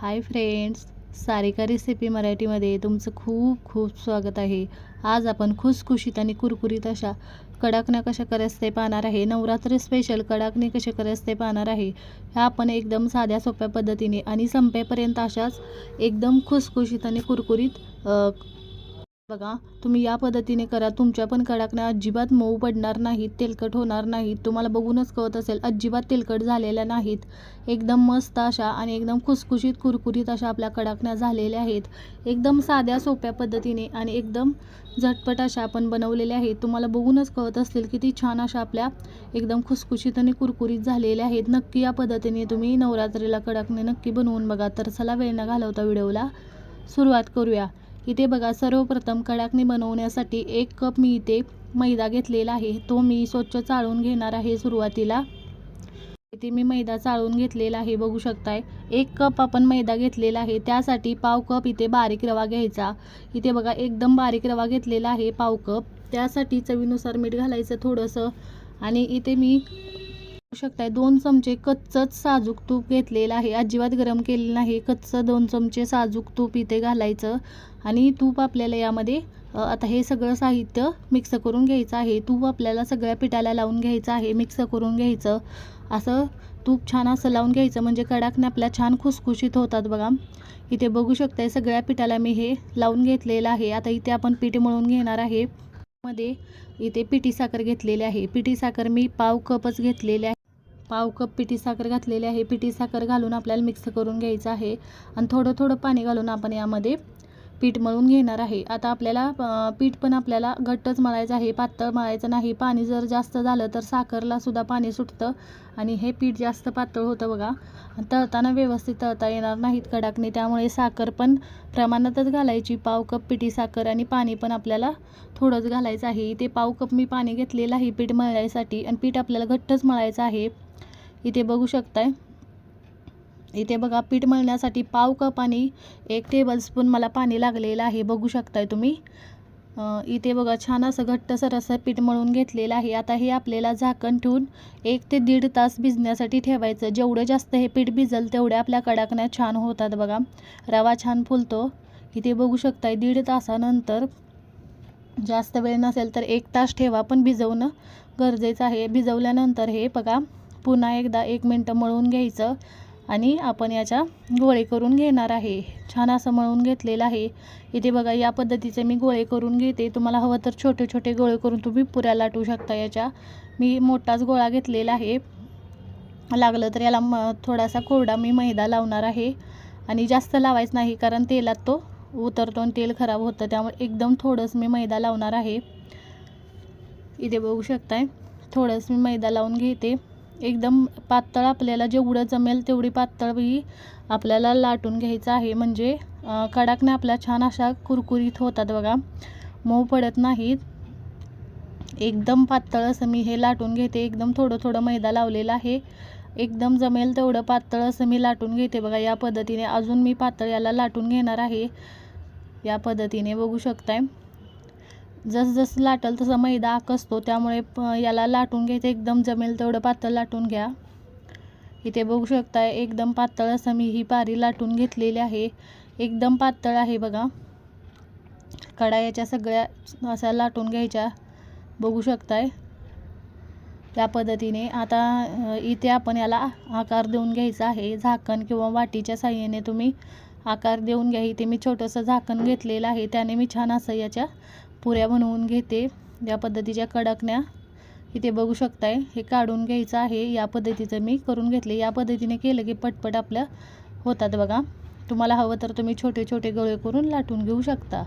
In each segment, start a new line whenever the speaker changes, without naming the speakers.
Hi friends Sarika recipe मराठीमध्ये तुमचं खूप खूप स्वागत आहे. आज आपण खुसखुशीत आणि कुरकुरीत अशा कडाकण्या कशा करायचं ते पाहणार आहे. नवरात्र स्पेशल कडाकणे कसे करायचं ते पाहणार आहे. ह्या आपण एकदम साध्या सोप्या पद्धतीने आणि संपेपर्यंत अशाच एकदम खुसखुशीत आणि कुरकुरीत बघा तुम्ही या पद्धतीने करा. तुमच्या पण कडाकण्या अजिबात मऊ पडणार नाहीत तेलकट होणार नाहीत. तुम्हाला बघूनच कळत असेल अजिबात तेलकट झालेल्या नाहीत. एकदम मस्त अशा आणि एकदम खुसखुशीत कुरकुरीत अशा आपल्या कडाकण्या झालेल्या आहेत. एकदम साध्या सोप्या पद्धतीने आणि एकदम झटपट अशा आपण बनवलेल्या आहेत. तुम्हाला बघूनच कळत असतील किती छान अशा आपल्या एकदम खुसखुशीत आणि कुरकुरीत झालेल्या आहेत. नक्की या पद्धतीने तुम्ही नवरात्रीला कडाकणे नक्की बनवून बघा. तर चला वेळ न घालवता व्हिडिओला सुरुवात करूया. इथे बघा सर्वप्रथम कडाकणी बनवण्यासाठी एक कप मी इथे मैदा घेतलेला आहे. तो मी स्वच्छ चाळून घेणार आहे सुरुवातीला. इथे मी मैदा चाळून घेतलेला आहे बघू शकताय. एक कप आपण मैदा घेतलेला आहे त्यासाठी पाव कप इथे बारीक रवा घ्यायचा. इथे बघा एकदम बारीक रवा घेतलेला आहे पाव कप. त्यासाठी चवीनुसार मीठ घालायचं थोडंसं. आणि इथे मी शकताय. दोन चमचे कच्चच साजूक तूप घेतलेलं आहे. अजिबात गरम केलेलं नाही. कच्चं दोन चमचे साजूक तूप इथे घालायचं. आणि तूप आपल्याला यामध्ये आता हे सगळं साहित्य मिक्स करून घ्यायचं आहे. तूप आपल्याला सगळ्या पिठाला लावून घ्यायचं आहे. मिक्स करून घ्यायचं. असं तूप छान असं लावून घ्यायचं. म्हणजे कडाकने आपल्या छान खुसखुशीत होतात बघा. इथे बघू शकताय सगळ्या पिठाला मी हे लावून घेतलेलं आहे. आता इथे आपण पीठ मळून घेणार आहे. मध्ये इथे पिठी साखर घेतलेली आहे. पिठी साखर मी पाव कपच घेतलेली आहे. पाव कप पिठी साखर घातलेली आहे. पिठी साखर घालून आपल्याला मिक्स करून घ्यायचं आहे. आणि थोडं थोडं पाणी घालून आपण यामध्ये पीठ मळून घेणार आहे. आता आपल्याला पीठ पण आपल्याला घट्टच मळायचं आहे. पातळ मळायचं नाही. पाणी जर जास्त झालं तर साखरलासुद्धा पाणी सुटतं. आणि हे पीठ जास्त पातळ होतं बघा. तळताना व्यवस्थित तळता येणार नाहीत कडाकने त्यामुळे साखर पण प्रमाणातच घालायची. पाव कप पिठी साखर आणि पाणी पण आपल्याला थोडंच घालायचं आहे. इथे पाव कप मी पाणी घेतलेलं आहे पीठ मळण्यासाठी. आणि पीठ आपल्याला घट्टच मळायचं आहे. इथे बघू शकताय. इथे बघा पीठ मळण्यासाठी पाव कप आणि एक टेबलस्पून मला पाणी लागलेलं आहे. बघू शकताय तुम्ही. इथे बघा छान असं घट्टसर असं पीठ मळून घेतलेलं आहे. आता हे आपल्याला झाकण ठेवून एक ते दीड तास भिजण्यासाठी ठेवायचं. जेवढं जास्त हे पीठ भिजल तेवढ्या आपल्या कडाकण्या छान होतात बघा. रवा छान फुलतो. इथे बघू शकताय दीड तासानंतर जास्त वेळ नसेल तर एक तास ठेवा. पण भिजवणं गरजेचं आहे. भिजवल्यानंतर हे बघा पुन्हा एकदा एक मिनटं मळून घ्यायचं आणि आपण याच्या गोळे करून घेणार आहे. छान असं मळून घेतलेलं आहे. इथे बघा या पद्धतीचे मी गोळे करून घेते. तुम्हाला हवं तर छोटे छोटे गोळे करून तुम्ही पुऱ्या लाटू शकता. याच्या मी मोठाच गोळा घेतलेला आहे. लागलं तर याला म थोडासा कोरडा मी मैदा लावणार आहे. आणि जास्त लावायचं नाही कारण तेलात तो उतरतो आणि तेल खराब होतं. त्यामुळे एकदम थोडंसं मी मैदा लावणार आहे. इथे बघू शकताय. थोडंसं मी मैदा लावून घेते. एकदम पातळ आपल्याला जेवढं जमेल तेवढी पातळ ही आपल्याला लाटून घ्यायचं आहे. म्हणजे कडाकने कडाकण्या आपल्या छान अशा कुरकुरीत होतात बघा. मऊ पडत नाहीत. एकदम पातळ असं मी हे लाटून घेते. एकदम थोडं थोडं मैदा लावलेला आहे. एकदम जमेल तेवढं पातळ असं मी लाटून घेते बघा. या पद्धतीने अजून मी पातळ याला लाटून घेणार आहे. या पद्धतीने बघू शकताय. जसं जसं लाटल तसं मैदा आकसतो त्यामुळे प याला लाटून घ्यायचं एकदम जमेल तेवढं पातळ लाटून घ्या. इथे बघू शकताय एकदम पातळ असं मी ही पारी लाटून घेतलेली आहे. एकदम पातळ आहे बघा. कडायाच्या सगळ्या असा लाटून घ्यायच्या. बघू शकताय. त्या पद्धतीने आता इथे आपण याला आकार देऊन घ्यायचा आहे. झाकण किंवा वाटीच्या साह्याने तुम्ही आकार देऊन घ्या. इथे मी छोटंसं झाकण घेतलेलं आहे. त्याने मी छान असं याच्या पुऱ्या बनवून घेते. या पद्धतीच्या कडकण्या इथे बघू शकताय हे काढून घ्यायचं आहे. या पद्धतीचं मी करून घेतले. या पद्धतीने केलं की पटपट आपल्या होतात बघा. तुम्हाला हवं तर तुम्ही छोटे छोटे गोळे करून लाटून घेऊ शकता.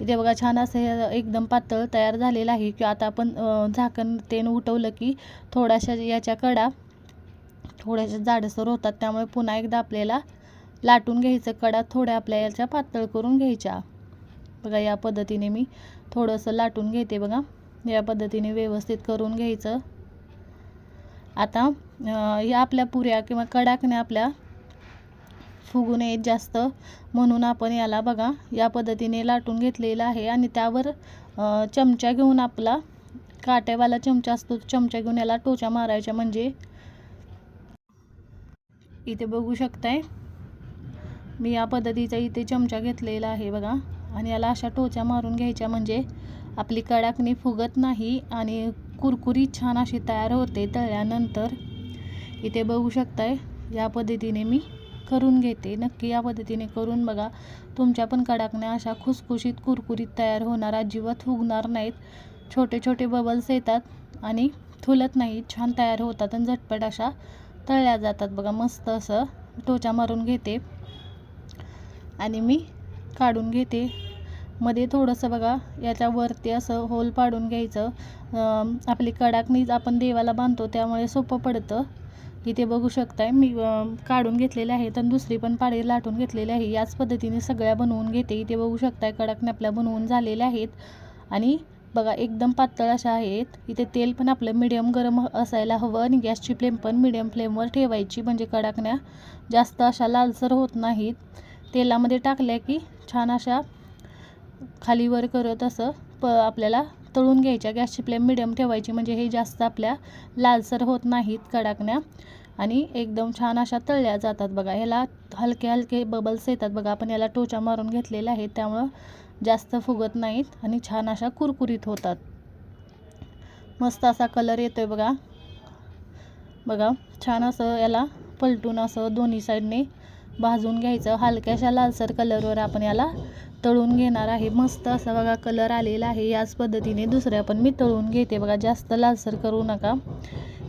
इथे बघा छान असं हे एकदम पातळ तयार झालेलं आहे की आता आपण झाकण तेन उठवलं की थोड्याशा याच्या कडा थोड्याशा जाडसर होतात. त्यामुळे पुन्हा एकदा आपल्याला लाटून घ्यायचं. कडा थोड्या आपल्या याच्या पातळ करून घ्यायच्या. बघा या पद्धतीने मी थोडंसं लाटून घेते बघा. या पद्धतीने व्यवस्थित करून घ्यायचं. आता या आपल्या पुऱ्या किंवा कडाकण्या आपल्या फुगू नयेत जास्त म्हणून आपण याला बघा या पद्धतीने लाटून घेतलेलं आहे आणि त्यावर चमचा घेऊन आपला काट्यावाला चमचा असतो चमचा घेऊन याला टोचा मारायच्या म्हणजे. इथे बघू शकताय. मी या पद्धतीचा इथे चमचा घेतलेला आहे बघा. आणि याला अशा टोच्या मारून घ्यायच्या म्हणजे आपली कडाकणी फुगत नाही आणि कुरकुरीत छान अशी तयार होते तळल्यानंतर. इथे बघू शकताय या पद्धतीने मी करून घेते. नक्की या पद्धतीने करून बघा. तुमच्या पण कडाकण्या अशा खुसखुशीत कुरकुरीत तयार होणार अजिबात फुगणार नाहीत. छोटे छोटे बबल्स येतात आणि थुलत नाहीत छान तयार होतात आणि झटपट अशा तळल्या जातात. बघा मस्त असं टोचा मारून घेते. आणि मी काढून घेते. मध्ये थोडंसं बघा याच्यावरती असं होल पाडून घ्यायचं. आपली कडाकणीच आपण देवाला बांधतो त्यामुळे सोपं पडतं. इथे बघू शकताय मी काढून घेतलेले आहेत आणि दुसरी पण पाळी लाटून घेतलेली आहे. याच पद्धतीने सगळ्या बनवून घेते. इथे बघू शकताय कडाकणी आपल्या बनवून झालेल्या आहेत. आणि बघा एकदम पातळ अशा आहेत. इथे तेल पण आपलं मिडियम गरम असायला हवं आणि गॅसची फ्लेम पण मिडियम फ्लेमवर ठेवायची. म्हणजे कडाकण्या जास्त अशा लालसर होत नाहीत. तेलामध्ये टाकल्या की छान अशा खालीवर करत असं प आपल्याला तळून घ्यायच्या. गॅसची फ्लेम मिडियम ठेवायची. म्हणजे हे जास्त आपल्या लालसर होत नाहीत कडाकण्या. आणि एकदम छान अशा तळल्या जातात बघा. ह्याला हलके हलके बबल्स येतात बघा. आपण याला टोचा मारून घेतलेला आहे त्यामुळं जास्त फुगत नाहीत आणि छान अशा कुरकुरीत होतात. मस्त असा कलर येतो आहे बघा. बघा छान असं याला पलटून असं दोन्ही साईडने भाजून घ्यायचं. हलक्याशा लालसर कलरवर आपण याला तळून घेणार आहे. मस्त असा बघा कलर आलेला आहे. याच पद्धतीने दुसऱ्या पण मी तळून घेते. बघा जास्त लालसर करू नका.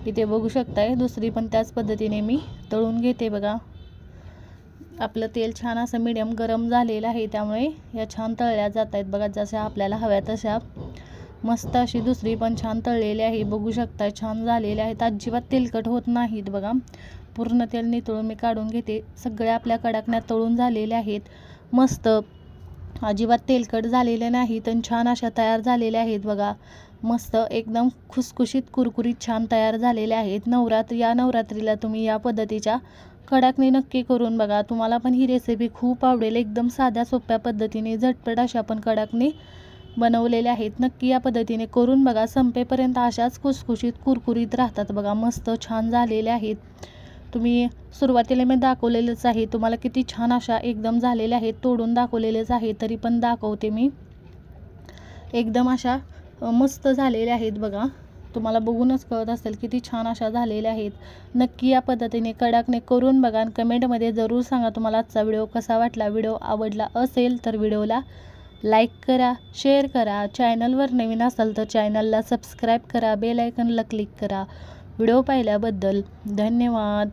इथे बघू शकताय. दुसरी पण त्याच पद्धतीने मी तळून घेते बघा. आपलं तेल छान असं मिडियम गरम झालेलं आहे. त्यामुळे या छान तळल्या जात आहेत बघा जशा आपल्याला हव्या तशा. मस्त अशी दुसरी पण छान तळलेली आहे. बघू शकताय छान झालेले आहेत अजिबात तेलकट होत नाहीत बघा. पूर्ण तेल नितळून मी काढून घेते. सगळ्या आपल्या कडाकण्या तळून झालेल्या आहेत. मस्त. अजिबात तेलकट झालेले नाहीत आणि छान अशा तयार झालेल्या आहेत बघा. मस्त. एकदम खुसखुशीत कुरकुरीत छान तयार झालेल्या आहेत. नवरात्र या नवरात्रीला तुम्ही या पद्धतीच्या कडाकणी नक्की करून बघा. तुम्हाला पण ही रेसिपी खूप आवडेल. एकदम साध्या सोप्या पद्धतीने झटपट अशा पण कडाकणी बनवलेल्या आहेत. नक्की या पद्धतीने करून बघा. संपेपर्यंत अशाच खुसखुशीत कुरकुरीत राहतात बघा. मस्त छान झालेल्या आहेत. तुम्ही सुरुवातीला मी दाखवलेलंच आहे. तुम्हाला किती छान अशा एकदम झालेल्या आहेत तोडून दाखवलेलेच आहे तरी पण दाखवते मी. एकदम अशा मस्त झालेल्या आहेत बघा. तुम्हाला बघूनच कळत असेल किती छान अशा झालेल्या आहेत. नक्की या पद्धतीने कडाकने करून बघा आणि कमेंटमध्ये जरूर सांगा तुम्हाला आजचा व्हिडिओ कसा वाटला. व्हिडिओ आवडला असेल तर व्हिडिओला लाईक करा शेअर करा. चॅनलवर नवीन असाल तर चॅनलला सबस्क्राईब करा बेलायकनला क्लिक करा. व्हिडिओ पाहिल्याबद्दल धन्यवाद.